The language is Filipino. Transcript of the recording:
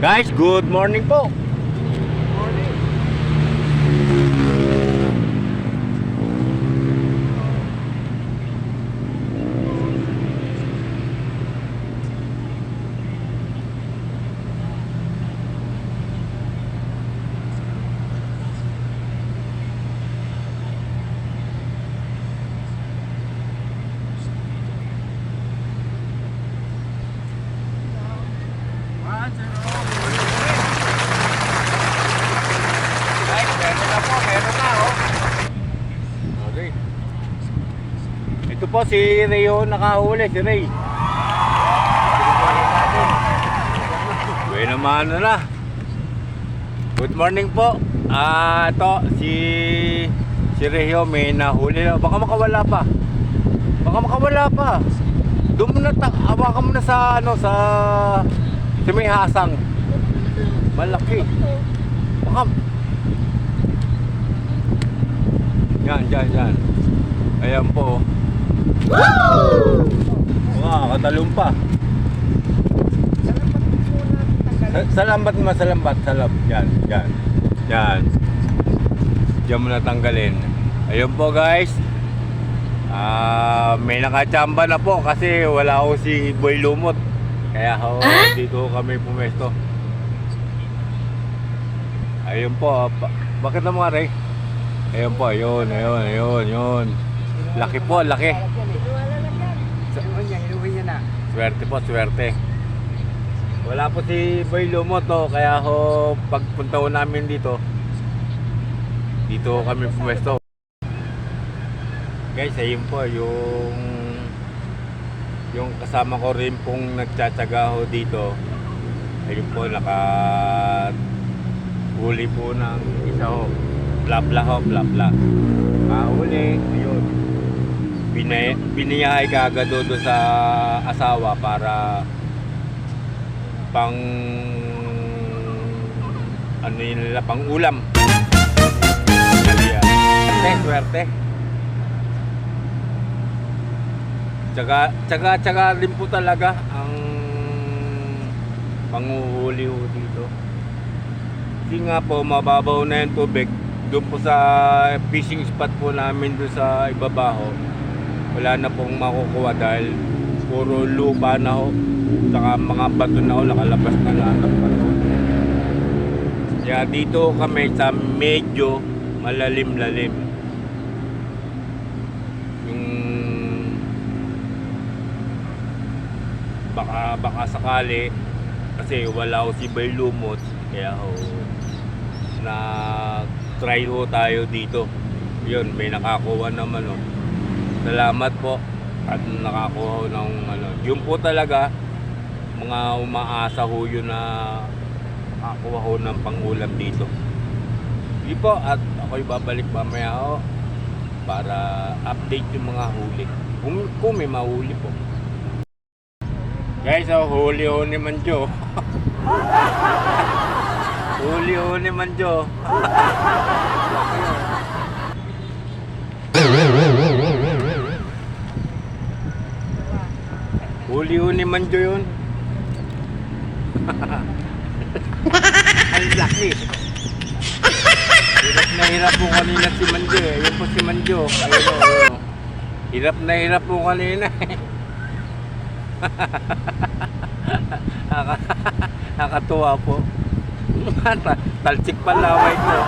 Guys, good morning po. Po, meron na oh. Okay. Ito po si Ray oh, nakahuli, si Ray. Buhay naman na. Good morning po. Ah, ito si si Reyo may nahuli na. Baka makawala pa. Baka makawala pa. Doon na ta hawakan mo na sa ano sa sa may hasang. Malaki. Baka Yan, yan, yan. Ayan po. Wow! Mga katalong pa. Sa, sa lambat naman, sa lambat, sa lambat. Yan, yan. Yan. Diyan mo na tanggalin. Ayun po guys. Ah, may nakachamba na po kasi wala ko si Boy Lumot. Kaya ho, dito kami pumesto. Ayun po. Ba- bakit na mga Ray? Ayun po, ayun, ayun, ayun, ayun. Laki po, laki. Swerte po, swerte. Wala po si Boy Lumot, no? kaya ho, pagpunta ho namin dito, dito kami pumesto. Guys, ayun po, yung yung kasama ko rin pong nagtsatsaga ho dito. Ayun po, naka huli po ng isa ho. Bla bla ho, bla bla. Mahuli, ayun. Binay, biniyahay ka agad doon sa asawa para pang ano nila, pang ulam. Swerte, swerte. Tsaga, tsaga, tsaga rin po talaga ang panguhuli ho dito. Kasi nga po, mababaw na yung tubig. Doon po sa fishing spot po namin doon sa ibabaho, wala na pong makukuha dahil puro lupa na ho. Saka mga bato na ho, nakalabas na lahat ng bato. Kaya dito kami sa medyo malalim-lalim. Yung baka baka sakali kasi wala ko si Bay Lumot kaya ho na try ho tayo dito. Yun may nakakuha naman oh. salamat po. At nakakuha ng ano. Yun po talaga mga umaasa ho yun na makakuha ho ng pangulam dito. Hindi po at ako'y babalik mamaya ho para update yung mga huli. Kung, kung may mahuli po. Guys, oh, huli ho ni Manjo. ni Manjo. huli ho ni Manjo yun. Ang laki. Hirap na hirap po kanina si Manjo eh. Yun po si Manjo. Ayun o, ayun o. Hirap na hirap po kanina eh. Naka- Nakatuwa po. Ta- Talsik pa laway ko.